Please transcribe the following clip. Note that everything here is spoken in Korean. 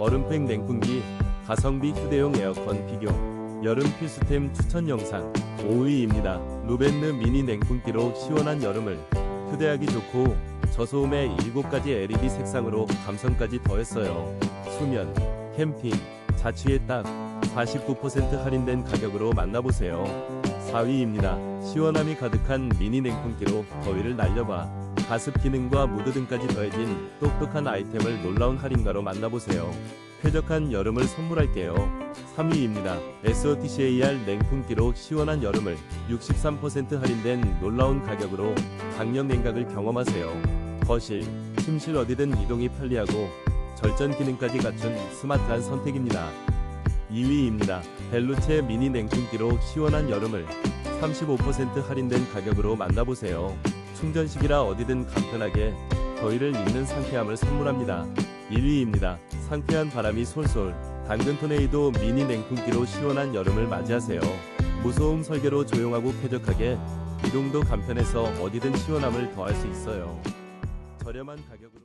얼음팩 냉풍기, 가성비 휴대용 에어컨 비교, 여름 필수템 추천 영상 5위입니다. 루벤느 미니 냉풍기로 시원한 여름을 휴대하기 좋고 저소음의 7가지 LED 색상으로 감성까지 더했어요. 수면, 캠핑, 자취에 딱 49% 할인된 가격으로 만나보세요. 4위입니다. 시원함이 가득한 미니 냉풍기로 더위를 날려봐. 가습 기능과 무드 등까지 더해진 똑똑한 아이템을 놀라운 할인가로 만나보세요. 쾌적한 여름을 선물할게요. 3위입니다. SOTCAR 냉풍기로 시원한 여름을 63% 할인된 놀라운 가격으로 강력 냉각을 경험하세요. 거실, 침실 어디든 이동이 편리하고 절전 기능까지 갖춘 스마트한 선택입니다. 2위입니다. 벨루체 미니 냉풍기로 시원한 여름을 35% 할인된 가격으로 만나보세요. 충전식이라 어디든 간편하게 더위를 잊는 상쾌함을 선물합니다. 1위입니다. 상쾌한 바람이 솔솔 당근 토네이도 미니 냉풍기로 시원한 여름을 맞이하세요. 무소음 설계로 조용하고 쾌적하게 이동도 간편해서 어디든 시원함을 더할 수 있어요. 저렴한 가격으로